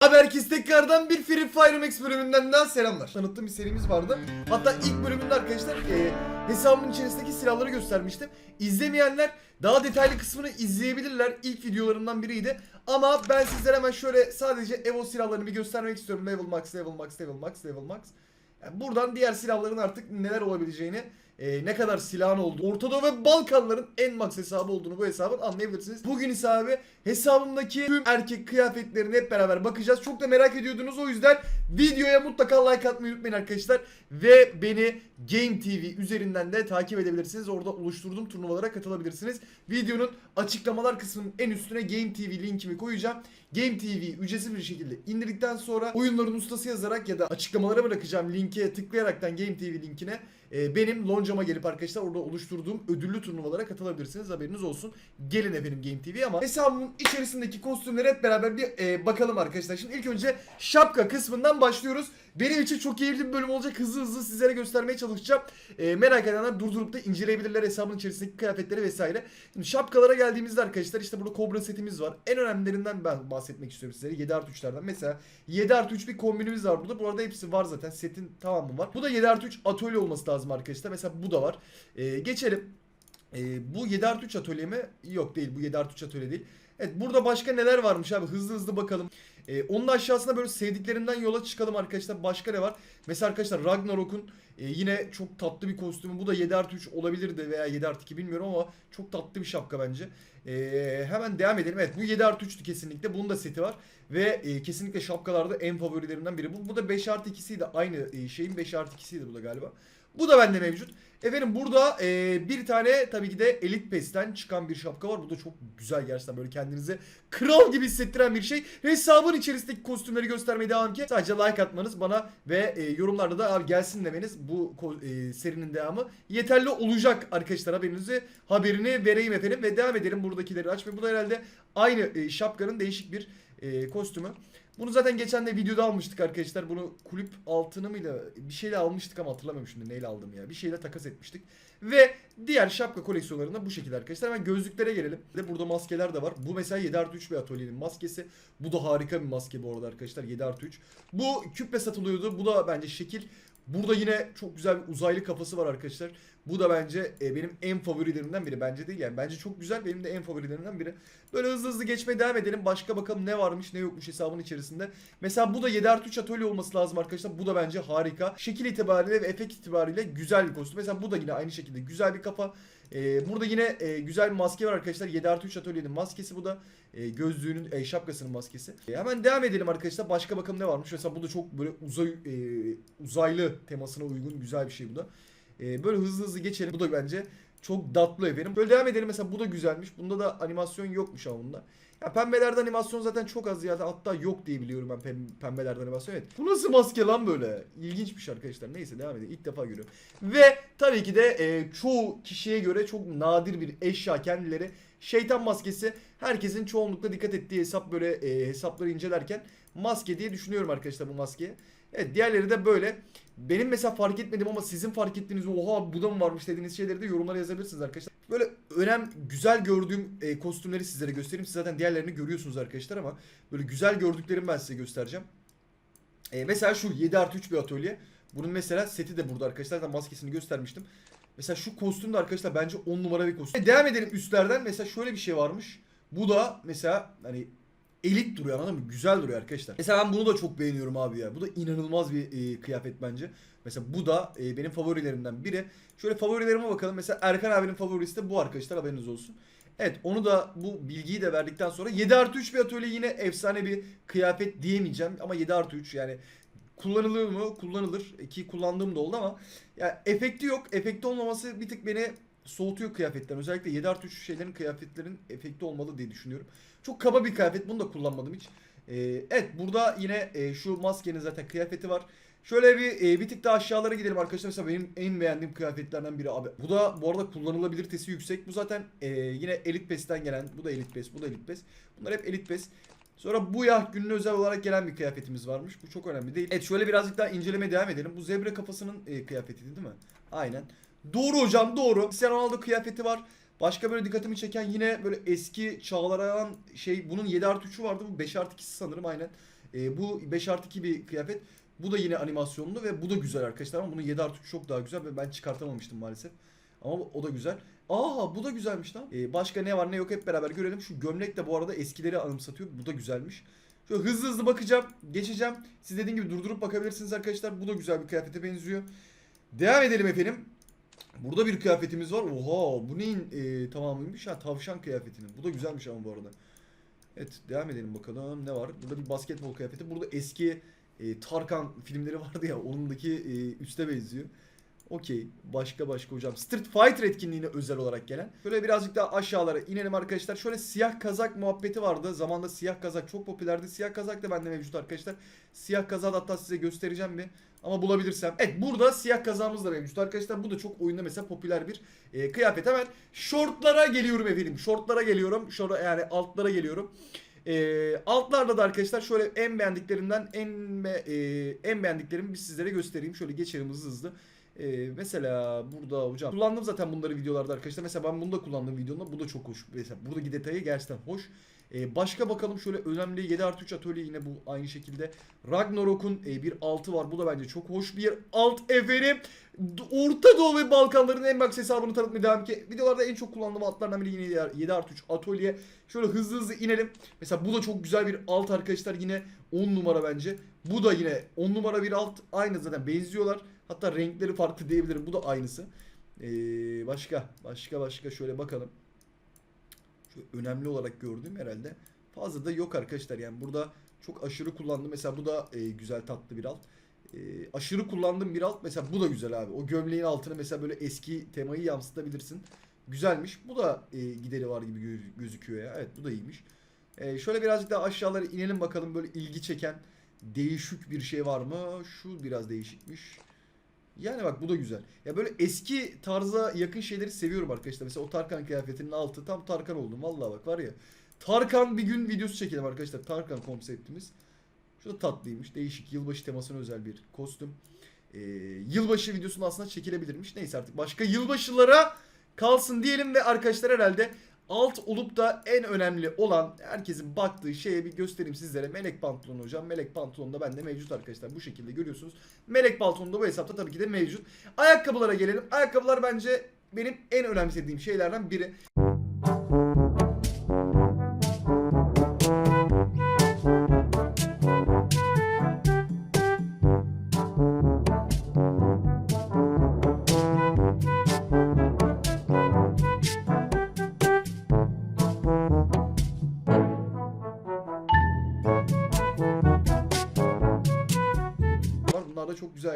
Abi herkes tekrardan bir Free Fire Max bölümünden daha selamlar. Tanıttığım bir serimiz vardı. Hatta ilk bölümünde arkadaşlar e, hesabımın içerisindeki silahları göstermiştim. İzlemeyenler daha detaylı kısmını izleyebilirler. İlk videolarımdan biriydi. Ama ben sizlere hemen şöyle sadece Evo silahlarını bir göstermek istiyorum. Level Max, Level Max, Level Max, Level Max. Yani buradan diğer silahların artık neler olabileceğini, e, ne kadar silahın olduğu, Ortadoğu ve Balkanların en max hesabı olduğunu bu hesabın anlayabilirsiniz. Bugün ise abi hesabımdaki tüm erkek kıyafetlerine hep beraber bakacağız. Çok da merak ediyordunuz o yüzden videoya mutlaka like atmayı unutmayın arkadaşlar. Ve beni Game TV üzerinden de takip edebilirsiniz. Orada oluşturduğum turnuvalara katılabilirsiniz. Videonun açıklamalar kısmının en üstüne Game TV linkimi koyacağım. Game TV ücretsiz bir şekilde indirdikten sonra oyunların ustası yazarak ya da açıklamalara bırakacağım linke tıklayaraktan Game TV linkine e, benim loncama gelip arkadaşlar orada oluşturduğum ödüllü turnuvalara katılabilirsiniz. Haberiniz olsun. Gelin efendim Game TV ama hesabımın içerisindeki kostümlere hep beraber bir e, bakalım arkadaşlar. Şimdi ilk önce şapka kısmından başlıyoruz. Benim için çok keyifli bir bölüm olacak. Hızlı hızlı sizlere göstermeye çalışacağım. E, merak edenler durdurup da inceleyebilirler hesabın içerisindeki kıyafetleri vesaire. Şimdi şapkalara geldiğimizde arkadaşlar işte burada Cobra setimiz var. En önemlilerinden ben bahsetmek istiyorum sizlere. 7 artı 3'lerden. Mesela 7 artı 3 bir kombinimiz var burada. Bu arada hepsi var zaten. Setin tamamı var. Bu da 7 artı 3 atölye olması lazım arkadaşlar. Mesela bu da var. E, geçelim. E, bu 7 artı 3 atölye mi? Yok değil. Bu 7 artı 3 atölye değil. Evet burada başka neler varmış abi hızlı hızlı bakalım. Ee, onun aşağısına böyle sevdiklerimden yola çıkalım arkadaşlar. Başka ne var? Mesela arkadaşlar Ragnarok'un e, yine çok tatlı bir kostümü. Bu da 7 artı 3 olabilirdi veya 7 artı 2 bilmiyorum ama çok tatlı bir şapka bence. Ee, hemen devam edelim. Evet bu 7 artı 3'tü kesinlikle. Bunun da seti var. Ve e, kesinlikle şapkalarda en favorilerimden biri. Bu, bu da 5 artı 2'siydi. Aynı e, şeyin 5 artı 2'siydi bu da galiba. Bu da bende mevcut. Efendim burada e, bir tane tabii ki de Elite Pass'ten çıkan bir şapka var. Bu da çok güzel gerçekten böyle kendinizi kral gibi hissettiren bir şey. Hesabın içerisindeki kostümleri göstermeye devam ki sadece like atmanız bana ve e, yorumlarda da abi gelsin demeniz bu e, serinin devamı yeterli olacak arkadaşlar haberinizi haberini vereyim efendim ve devam edelim buradakileri açmaya. Bu da herhalde aynı e, şapkanın değişik bir e, kostümü. Bunu zaten geçen de videoda almıştık arkadaşlar. Bunu kulüp altını mıydı? Bir şeyle almıştık ama hatırlamıyorum şimdi neyle aldım ya. Bir şeyle takas etmiştik. Ve diğer şapka koleksiyonlarında bu şekilde arkadaşlar. Hemen gözlüklere gelelim. Ve burada maskeler de var. Bu mesela 7 artı 3 bir atölyenin maskesi. Bu da harika bir maske bu arada arkadaşlar. 7 artı 3. Bu küple satılıyordu. Bu da bence şekil. Burada yine çok güzel bir uzaylı kafası var arkadaşlar. Bu da bence e, benim en favorilerimden biri. Bence değil yani. Bence çok güzel. Benim de en favorilerimden biri. Böyle hızlı hızlı geçmeye devam edelim. Başka bakalım ne varmış ne yokmuş hesabın içerisinde. Mesela bu da 7 artı 3 atölye olması lazım arkadaşlar. Bu da bence harika. Şekil itibariyle ve efekt itibariyle güzel bir kostüm. Mesela bu da yine aynı şekilde güzel bir kafa. Ee, burada yine e, güzel bir maske var arkadaşlar. 7 artı 3 atölyenin maskesi bu da. E, gözlüğünün, e, şapkasının maskesi. E, hemen devam edelim arkadaşlar. Başka bakalım ne varmış. Mesela bu da çok böyle uzay e, uzaylı temasına uygun güzel bir şey bu da. E, böyle hızlı hızlı geçelim. Bu da bence çok tatlı efendim. Böyle devam edelim. Mesela bu da güzelmiş. Bunda da animasyon yokmuş ama bunda. Ya pembelerde animasyon zaten çok az ya. Hatta yok diye biliyorum ben pem- pembelerde animasyon. Evet. Bu nasıl maske lan böyle? İlginçmiş arkadaşlar. Neyse devam edelim. İlk defa görüyorum. Ve tabii ki de e, çoğu kişiye göre çok nadir bir eşya kendileri. Şeytan maskesi herkesin çoğunlukla dikkat ettiği hesap böyle e, hesapları incelerken maske diye düşünüyorum arkadaşlar bu maskeyi. Evet diğerleri de böyle. Benim mesela fark etmedim ama sizin fark ettiğiniz oha bu da mı varmış dediğiniz şeyleri de yorumlara yazabilirsiniz arkadaşlar. Böyle önem güzel gördüğüm e, kostümleri sizlere göstereyim. Siz zaten diğerlerini görüyorsunuz arkadaşlar ama böyle güzel gördüklerimi ben size göstereceğim. E, mesela şu 7 artı 3 bir atölye. Bunun mesela seti de burada arkadaşlar. Zaten maskesini göstermiştim. Mesela şu kostüm de arkadaşlar bence 10 numara bir kostüm. E, devam edelim üstlerden. Mesela şöyle bir şey varmış. Bu da mesela hani elit duruyor anladın mı? Güzel duruyor arkadaşlar. Mesela ben bunu da çok beğeniyorum abi ya. Bu da inanılmaz bir e, kıyafet bence. Mesela bu da e, benim favorilerimden biri. Şöyle favorilerime bakalım. Mesela Erkan abinin favorisi de bu arkadaşlar haberiniz olsun. Evet onu da bu bilgiyi de verdikten sonra 7 artı 3 bir atölye yine efsane bir kıyafet diyemeyeceğim. Ama 7 artı 3 yani kullanılır mı? Kullanılır. Ki kullandığım da oldu ama ya efekti yok. Efekti olmaması bir tık beni soğutuyor kıyafetten. Özellikle 7 artı 3 şeylerin kıyafetlerin efekti olmalı diye düşünüyorum. Çok kaba bir kıyafet. Bunu da kullanmadım hiç. Ee, evet burada yine e, şu maskenin zaten kıyafeti var. Şöyle bir e, bir tık daha aşağılara gidelim arkadaşlar. Mesela benim en beğendiğim kıyafetlerden biri abi. Bu da bu arada kullanılabilitesi yüksek. Bu zaten e, yine Elite Pass'ten gelen. Bu da Elite Pass, bu da Elite Pass. Bunlar hep Elite Pass. Sonra bu yah gününe özel olarak gelen bir kıyafetimiz varmış. Bu çok önemli değil. Evet şöyle birazcık daha incelemeye devam edelim. Bu zebra kafasının e, kıyafetiydi değil mi? Aynen. Doğru hocam doğru. Cristiano Ronaldo kıyafeti var. Başka böyle dikkatimi çeken yine böyle eski çağlara alan şey bunun 7 artı 3'ü vardı. Bu 5 artı 2'si sanırım aynen. E, bu 5 artı 2 bir kıyafet. Bu da yine animasyonlu ve bu da güzel arkadaşlar ama bunun 7 artı 3 çok daha güzel ve ben çıkartamamıştım maalesef. Ama o da güzel. Aa bu da güzelmiş lan. Ee, başka ne var ne yok hep beraber görelim. Şu gömlek de bu arada eskileri anımsatıyor. Bu da güzelmiş. Şöyle hızlı hızlı bakacağım. Geçeceğim. Siz dediğim gibi durdurup bakabilirsiniz arkadaşlar. Bu da güzel bir kıyafete benziyor. Devam edelim efendim. Burada bir kıyafetimiz var. Oha bu neyin e, tamamıymış? Ha tavşan kıyafetinin. Bu da güzelmiş ama bu arada. Evet devam edelim bakalım. Ne var? Burada bir basketbol kıyafeti. Burada eski e, Tarkan filmleri vardı ya. Onundaki e, üste benziyor. Okey. Başka başka hocam. Street Fighter etkinliğine özel olarak gelen. Şöyle birazcık daha aşağılara inelim arkadaşlar. Şöyle siyah kazak muhabbeti vardı. Zamanda siyah kazak çok popülerdi. Siyah kazak da bende mevcut arkadaşlar. Siyah kazak hatta size göstereceğim bir. Ama bulabilirsem. Evet burada siyah kazağımız da mevcut arkadaşlar. Bu da çok oyunda mesela popüler bir e, kıyafet. Hemen shortlara geliyorum efendim. Shortlara geliyorum. Şora yani altlara geliyorum. E, altlarda da arkadaşlar şöyle en beğendiklerimden en be, e, en beğendiklerimi bir sizlere göstereyim. Şöyle geçelim hızlı hızlı. Ee, mesela burada hocam kullandım zaten bunları videolarda arkadaşlar. Mesela ben bunu da kullandığım videomda bu da çok hoş. Mesela buradaki detayı gerçekten hoş. Ee, başka bakalım şöyle önemli 7 artı 3 atölye yine bu aynı şekilde. Ragnarok'un e, bir altı var. Bu da bence çok hoş bir alt efendim. Orta Doğu ve Balkanların en max hesabını tanıtmaya devam ki. Videolarda en çok kullandığım altlardan biri yine 7 artı 3 atölye. Şöyle hızlı hızlı inelim. Mesela bu da çok güzel bir alt arkadaşlar yine 10 numara bence. Bu da yine 10 numara bir alt. Aynı zaten benziyorlar. Hatta renkleri farklı diyebilirim. Bu da aynısı. Ee, başka başka başka şöyle bakalım. Şu önemli olarak gördüğüm herhalde. Fazla da yok arkadaşlar. Yani burada çok aşırı kullandım. Mesela bu da e, güzel tatlı bir alt. E, aşırı kullandığım bir alt. Mesela bu da güzel abi. O gömleğin altına mesela böyle eski temayı yansıtabilirsin. Güzelmiş. Bu da e, gideri var gibi gö- gözüküyor ya. Evet bu da iyiymiş. E, şöyle birazcık daha aşağılara inelim bakalım böyle ilgi çeken değişik bir şey var mı? Şu biraz değişikmiş. Yani bak bu da güzel. Ya böyle eski tarza yakın şeyleri seviyorum arkadaşlar. Mesela o Tarkan kıyafetinin altı tam Tarkan oldum. Vallahi bak var ya. Tarkan bir gün videosu çekelim arkadaşlar. Tarkan konseptimiz. Şu da tatlıymış. Değişik yılbaşı temasına özel bir kostüm. Ee, yılbaşı videosunu aslında çekilebilirmiş. Neyse artık başka yılbaşılara kalsın diyelim ve arkadaşlar herhalde alt olup da en önemli olan herkesin baktığı şeye bir göstereyim sizlere. Melek pantolon hocam. Melek pantolon da bende mevcut arkadaşlar. Bu şekilde görüyorsunuz. Melek pantolon da bu hesapta tabii ki de mevcut. Ayakkabılara gelelim. Ayakkabılar bence benim en önemsediğim şeylerden biri.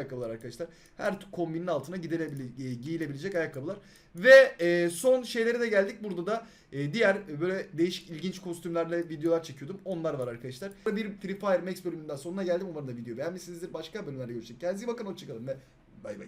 Ayakkabılar arkadaşlar. Her kombinin altına gidilebilecek, giyilebilecek ayakkabılar. Ve e, son şeylere de geldik. Burada da e, diğer e, böyle değişik ilginç kostümlerle videolar çekiyordum. Onlar var arkadaşlar. Bir Free Fire Max bölümünden sonuna geldim. Umarım da video beğenmişsinizdir. Başka bölümlerde görüşecek. Kendinize iyi bakın. Hoşçakalın ve bay bay.